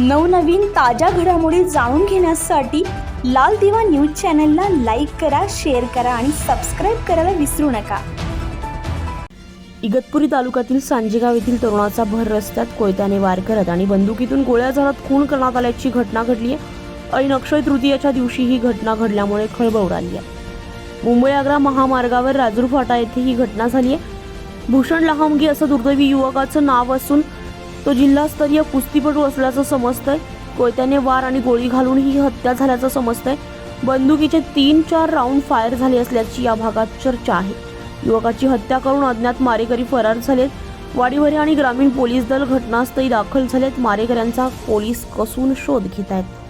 नवनवीन ताज्या घडामोडी जाणून घेण्यासाठी लाल दिवा न्यूज चॅनलला लाईक करा शेअर करा आणि सबस्क्राईब करायला विसरू नका. इगतपुरी तालुक्यातील सांजेगाव येथील तरुणाचा भर रस्त्यात कोयत्याने वार करत आणि बंदुकीतून गोळ्या झाडत खून करण्यात आल्याची घटना घडली आहे. ऐन अक्षय तृतीयाच्या दिवशी ही घटना घडल्यामुळे खळबळ उडाली आहे. मुंबई आग्रा महामार्गावर राजूर फाटा येथे ही घटना झाली आहे. भूषण लहामगी असं दुर्दैवी युवकाचं नाव असून तो जिल्हास्तरीय कुस्तीपटू असल्याचं समजतंय. कोयत्याने वार आणि गोळी घालून ही हत्या झाल्याचं समजतंय. बंदुकीचे तीन चार राऊंड फायर झाले असल्याची या भागात चर्चा आहे. युवकाची हत्या करून अज्ञात मारेकरी फरार झालेत. वाडीवरे आणि ग्रामीण पोलीस दल घटनास्थळी दाखल झालेत. मारेकऱ्यांचा पोलीस कसून शोध घेत आहेत